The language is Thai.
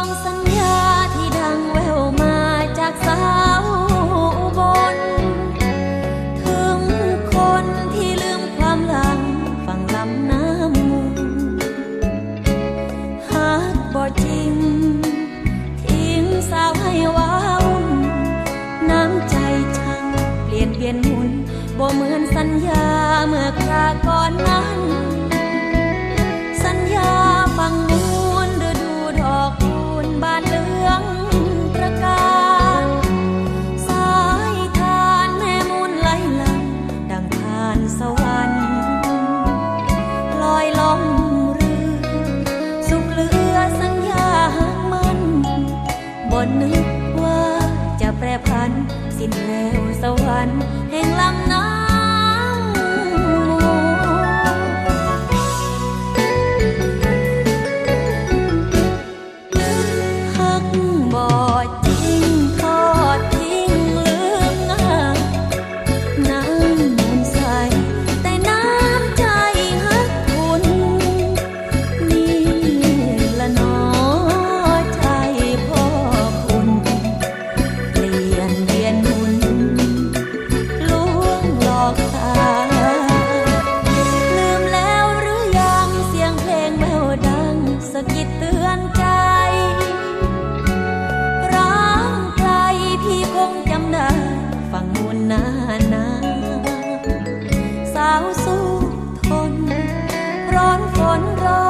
ฟังสัญญาที่ดังแววมาจากสาวบน ถึงคนที่ลืมความลังฟังลำน้ำมุนหากบ่จริง ทิ้งสาวให้วาบน้ำใจชังเปลี่ยนเวียนหมุนบ่เหมือนสัญญาเมื่อคราก่อนนั้น นึกว่าจะแปรพัน สิ้นแล้วสวรรค์แห่งลำน้ำ นานาสาวสู้ทน ร้อนฝนร้อน